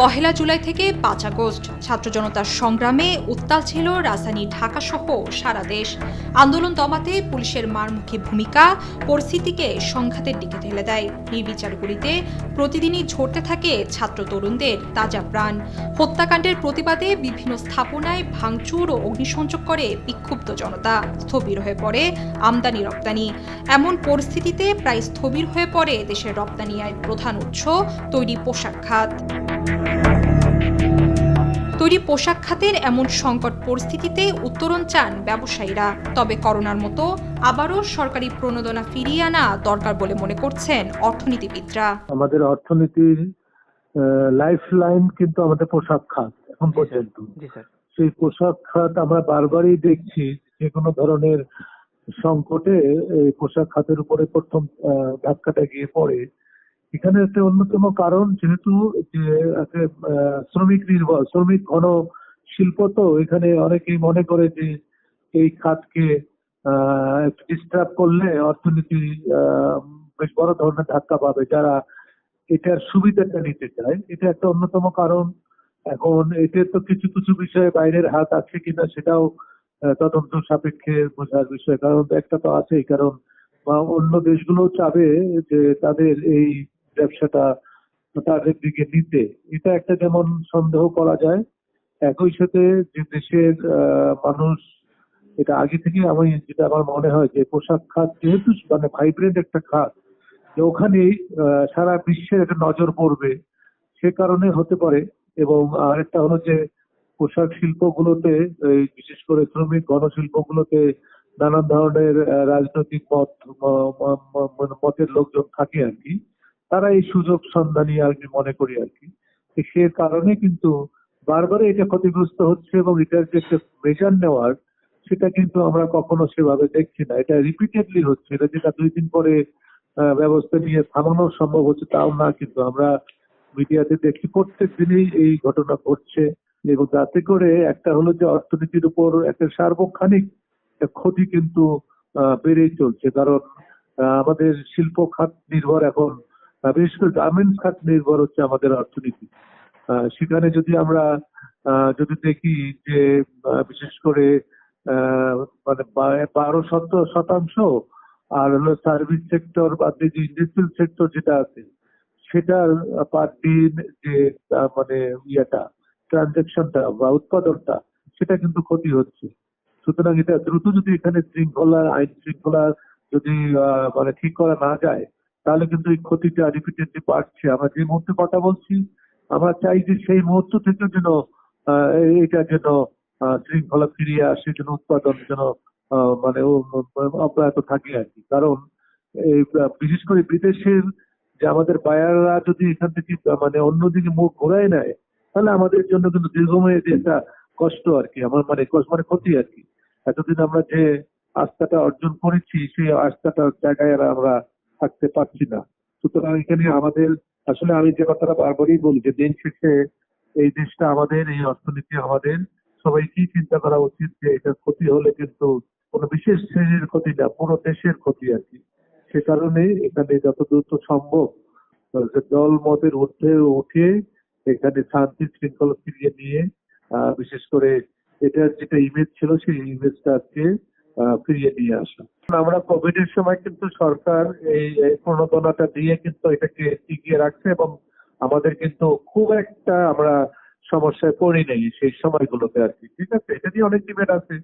পহেলা জুলাই থেকে পাঁচ আগস্ট। ছাত্র জনতার সংগ্রামে উত্তাল ছিল রাজধানী ঢাকা সহ সারা দেশ। আন্দোলন দমাতে পুলিশের মারমুখী ভূমিকা পরিস্থিতিকে সংঘাতের দিকে ঠেলে দেয়। নির্বিচার গুলিতে প্রতিদিনই ঝরতে থাকে ছাত্র তরুণদের তাজা প্রাণ। হত্যাকাণ্ডের প্রতিবাদে বিভিন্ন স্থাপনায় ভাঙচুর ও অগ্নিসংযোগ করে বিক্ষুব্ধ জনতা। স্থবির হয়ে পড়ে আমদানি রপ্তানি। এমন পরিস্থিতিতে প্রায় স্থবির হয়ে পড়ে দেশের রপ্তানি আয়ের প্রধান উৎস তৈরি পোশাক খাত। তৈরি পোশাক খাতের এমন সংকট পরিস্থিতিতে উত্তরণ চান ব্যবসায়ীরা। তবে করোনার মতো আবারও সরকারি প্রণোদনা ফিরিয়ে আনা দরকার বলে মনে করছেন অর্থনীতিবিদরা। আমাদের অর্থনীতির লাইফ লাইন কিন্তু আমাদের পোশাক খাত এখন পর্যন্ত। জি স্যার। সেই পোশাক খাত আমরা বারবারই দেখছি যে কোনো ধরনের সংকটে এই পোশাক খাতের উপরে প্রথম ধাক্কাটা গিয়ে পড়ে। এখানে একটা অন্যতম কারণ, যেহেতু যে শ্রমিক নির্ভর, শ্রমিক ঘন শিল্প তো, এখানে অনেকেই মনে করে যে এই খাতকে ডিস্টার্ব করলে অর্থনীতি বেশ বড় ধরনের ধাক্কা পাবে। যারা এটার সুবিধাটা নিতে চায়, এটা একটা অন্যতম কারণ। এখন এতে তো কিছু কিছু বিষয়ে বাইরের হাত আছে কিনা সেটাও তদন্ত সাপেক্ষে বোঝার বিষয়। কারণ একটা তো আছেই, কারণ, বা অন্য দেশগুলো চাবে যে তাদের এই ব্যবসাটা তাদের দিকে নিতে। এটা একটা যেমন সন্দেহ করা যায় একই সাথে যে দেশের মানুষ এটা আগে থেকে আমি যেটা আমার মনে হয় যে পোশাক খাত যেহেতু মানে ভাইব্রেন্ট একটা খাত যে ওখানেই আহ, সারা বিশ্বের একটা নজর পড়বে। সে কারণে হতে পারে এবং আরেকটা হলো যে পোশাক শিল্পগুলোতে বিশেষ করে শ্রমিক গণশিল্পগুলোতে নানান ধরনের রাজনৈতিক মত ম- ম- ম- ম- মতের লোকজন থাকে আর কি। তারা এই সুযোগ সন্ধানী আর কি মনে করি আর কি। সে কারণে কিন্তু বারবারই এটা ক্ষতিগ্রস্ত হচ্ছে এবং এটার যে একটা মেজার নেওয়ার, সেটা কিন্তু আমরা কখনো সেভাবে দেখছি না। এটা রিপিটেডলি হচ্ছে। এটা যেটা দুই দিন পরে ব্যবস্থা নিয়ে থামানো সম্ভব হচ্ছে তাও না, কিন্তু আমরা মিডিয়াতে দেখি প্রত্যেক দিনই এই ঘটনা ঘটছে এবং তাতে করে একটা হলো যে অর্থনীতির উপর একটা সার্বক্ষণিক ক্ষতি কিন্তু বেড়েই চলছে। কারণ আমাদের শিল্প খাত নির্ভর এখন বিশেষ করে গার্মেন্টস খাত নির্ভর হচ্ছে আমাদের অর্থনীতি। সেখানে যদি আমরা যদি দেখি যে বিশেষ করে মানে বারো শত শতাংশ আর হলো সার্ভিস সেক্টর বা যে ইন্ডাস্ট্রিয়াল সেক্টর যেটা আছে, সেটার পার দিন যে মানে ইয়েটা ট্রানজেকশনটা বা উৎপাদনটা, সেটা কিন্তু ক্ষতি হচ্ছে। সুতরাং এটা দ্রুত যদি এখানে শৃঙ্খলা আইন শৃঙ্খলা যদি মানে ঠিক করা না যায় তাহলে কিন্তু এই ক্ষতিটা রিপিটেডলি বাড়ছে। আমরা যে মুহূর্তে কথা বলছি, আমরা চাই যে সেই মুহূর্ত থেকে যেন এটা যেন শৃঙ্খলা ফিরিয়ে আসে, যেন উৎপাদন যেন মানে অব্যাহত থাকে আর কি। কারণ এই বিশেষ করে বিদেশের যে আমাদের বায়াররা যদি এখান থেকে মানে অন্যদিকে মুখ ঘোরায় নেয়, তাহলে আমাদের জন্য কিন্তু দীর্ঘমেয়াদী একটা কষ্ট আর কি, আমার মানে মানে ক্ষতি আর কি। এতদিন আমরা যে আস্থাটা অর্জন করেছি, সেই আস্থাটার জায়গায় আমরা থাকতে পারছি না। সুতরাং এখানে আমাদের আসলে আমি যে কথাটা বারবারই বলি যে দিন শেষে এই দেশটা আমাদের এই অর্থনীতি আমাদের সবাইকেই চিন্তা করা উচিত যে এটা ক্ষতি হলে কিন্তু কোনো বিশেষ শ্রেণির ক্ষতি না পুরো দেশের ক্ষতি আর কি। সে কারণে এখানে যত দ্রুত সম্ভব দল মতের ঊর্ধ্বে উঠে এখানে শান্তি শৃঙ্খলা ফিরিয়ে নিয়ে বিশেষ করে এটার যেটা ইমেজ ছিল সেই ইমেজটাকে আহ, ফিরিয়ে নিয়ে আসা। আমরা কোভিড এর সময় কিন্তু সরকার এই প্রণোদনাটা দিয়ে কিন্তু এটাকে টিকিয়ে রাখছে এবং আমাদের কিন্তু খুব একটা আমরা সমস্যায় পড়ি নেই সেই সময়গুলোতে আর কি। ঠিক আছে? এটা নিয়ে অনেক ডিবেট আছে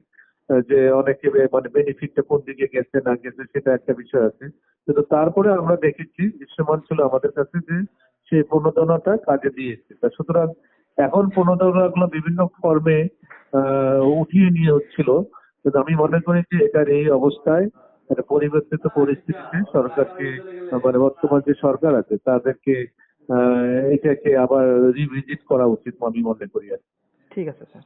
যে অনেকে মানে বেনিফিটটা কোন দিকে গেছে, না গেছে, সেটা একটা বিষয় আছে। কিন্তু তারপরে আমরা দেখেছি, দৃশ্যমান ছিল আমাদের কাছে যে সেই প্রণোদনাটা কাজে দিয়েছে। তা সুতরাং এখন প্রণোদনাগুলো বিভিন্ন ফর্মে উঠিয়ে নিয়ে হচ্ছিল। কিন্তু আমি মনে করি যে এটার এই অবস্থায় একটা পরিবর্তিত পরিস্থিতিতে সরকারকে মানে বর্তমান যে সরকার আছে, তাদেরকে এটাকে আবার রিভিজিট করা উচিত আমি মনে করি আর। ঠিক আছে, স্যার